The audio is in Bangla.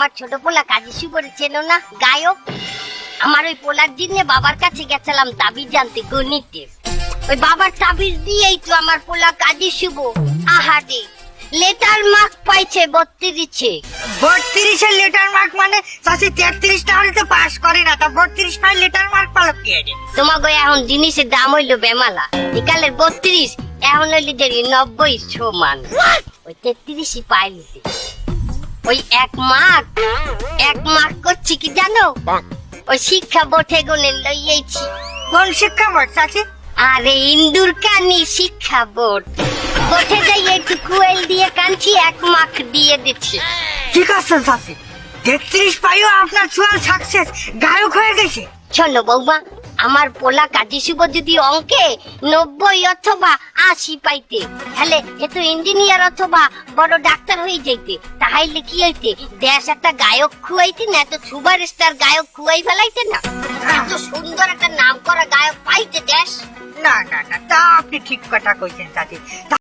আমার ছোট পোলা কাজী সুবরে চেনো না? গায়ক। আমার ওই পোলার দিনে বাবার কাছে গেছিলাম তাবিজ জানতে গণিতের ওই বাবার তাবিজ দিয়েই তো আমার পোলা কাজী শুভ। আহারে লেটার মার্ক পাইছে বত্রিশে। বত্রিশের লিটার মার্ক মানে চাষি তেত্রিশটা হলে তো পাস করে না তা বত্রিশ পাই লিটার মার্ক পালো কি তোমাকে এখন জিনিসের দাম হইল বেমালা। একালের বত্রিশ এখন হইলে যে নব্বই সমান। ওই তেত্রিশই পাইলিতে ওই এক মার্ক এক মার্ক করছি কি জানো? ওই শিক্ষা বোর্ডে গুনে লইয়েছি কোন শিক্ষা বোর্ড চাষি আরে ইন্দুর কানি শিক্ষা বোর্ড। বোর্ডে যাই একটু কুয়েল দিয়ে কানছি এক মার্ক দিয়ে দিচ্ছি ঠিক আছে চাষি তেত্রিশ পাইও আপনার চুয়াল সাকসেস গায়ক হয়ে গেছে। শোনো বৌমা আমার পোলা কাজী শুভ যদি অঙ্কে নব্বই অথবা আশি পাইতে, তাহলে এ তো ইঞ্জিনিয়ার অথবা বড় ডাক্তার হয়ে যাইতে। তাহাই কি হইতে? দেশ একটা গায়ক খুয়াইতে না, এত সুপার স্টার গায়ক খুয়াই ফেলাইতে না? এত সুন্দর একটা নাম করা গায়ক পাইতে দেশ? না না না, তা আপনি ঠিক কথা কইছেন চাচি